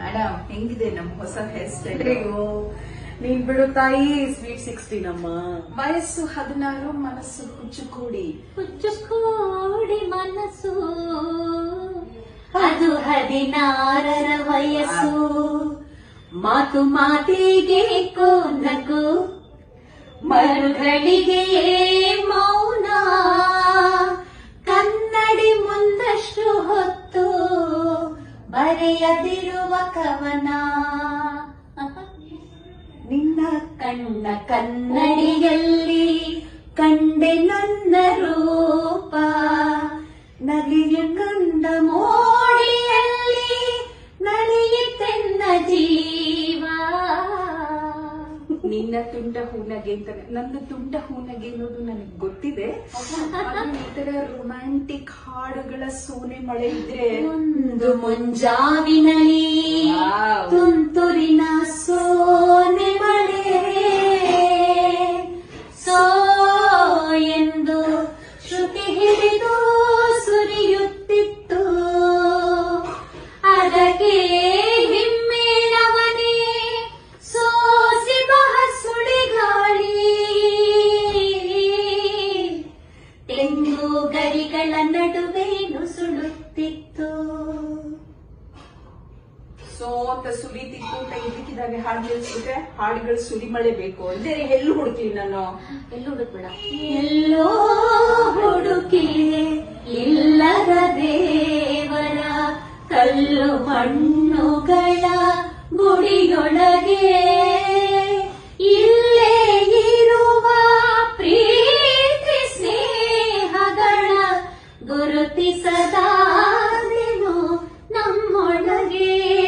Madam ಹೆಂಗಿದೆ ನಮ್ ಹೊಸ ಹೇರ್ ಸ್ಟೈಲ್ ಅಯ್ಯೋ ನೀನ್ ಬಿಡು ತಾಯಿ ಸ್ವೀಟ್ ಸಿಕ್ಸ್ಟೀನ್ ಅಮ್ಮ ವಯಸ್ಸು ಹದಿನಾರು ಮನಸ್ಸು ಹುಚ್ಚ ಕೂಡಿ ಮನಸ್ಸು. ಅದು ಹದಿನಾರರ ವಯಸ್ಸು. ಮಾತು ಮಾತಿಗೆ ಕೋನಕು. ಮರುಗಳಿಗೆ ಮೌನ. ಕನ್ನಡಿ ಮುಂದಷ್ಟು ಹೊತ್ತು ಬರೆಯದಿರುವ ಕವನ. ನಿನ್ನ ಕಣ್ಣ ಕನ್ನಡಿಯಲ್ಲಿ ಕಂಡೆ ನನ್ನ ನಿನ್ನ ತುಂಡ ಹೂನಗೆ ಅಂತ ನನ್ನ ತುಂಡ ಹೂನಗೆ ಅನ್ನೋದು ನನಗೆ ಗೊತ್ತಿದೆ. ಈ ತರ ರೊಮ್ಯಾಂಟಿಕ್ ಹಾಡುಗಳ ಸೋನೆ ಮಳೆ ಇದ್ರೆ ಒಂದು ಮುಂಜಾವಿನಲ್ಲಿ. ತುಂತುರಿನ ಸೋನೆ ಮಳೆ. ಸೋ ಎಂದು ಶ್ರುತಿ ಹಿಡಿದು ಸುರಿಯುತ್ತಿತ್ತು. ಅದಕ್ಕೆ ಸೋ ಅಂತ ತಿಕ್ಕು ಕೈ ಹಾಡುಗಳು ಹಾಡು ಕೇಳಿಸ್ಬಿಟ್ರೆ ಹಾಡುಗಳು ಸುರಿ ಮಳೆ ಬೇಕು. ಅಂದ್ರೆ ಎಲ್ಲೂ ಹುಡುಕ್ಲಿ ನಾನು. ಎಲ್ಲೂ ಹುಡುಕ್ಬೇಡ. ಎಲ್ಲೋ ಹುಡುಕಿ ಇಲ್ಲದ ದೇವರ ಕಲ್ಲು ಮಣ್ಣುಗಳ ಗುಡಿಯೊಳಗೆ. ಇಲ್ಲೇ ಇರುವ ಪ್ರೀತಿ ಸ್ನೇಹಗಳ ನಮ್ಮೊಳಗೆ.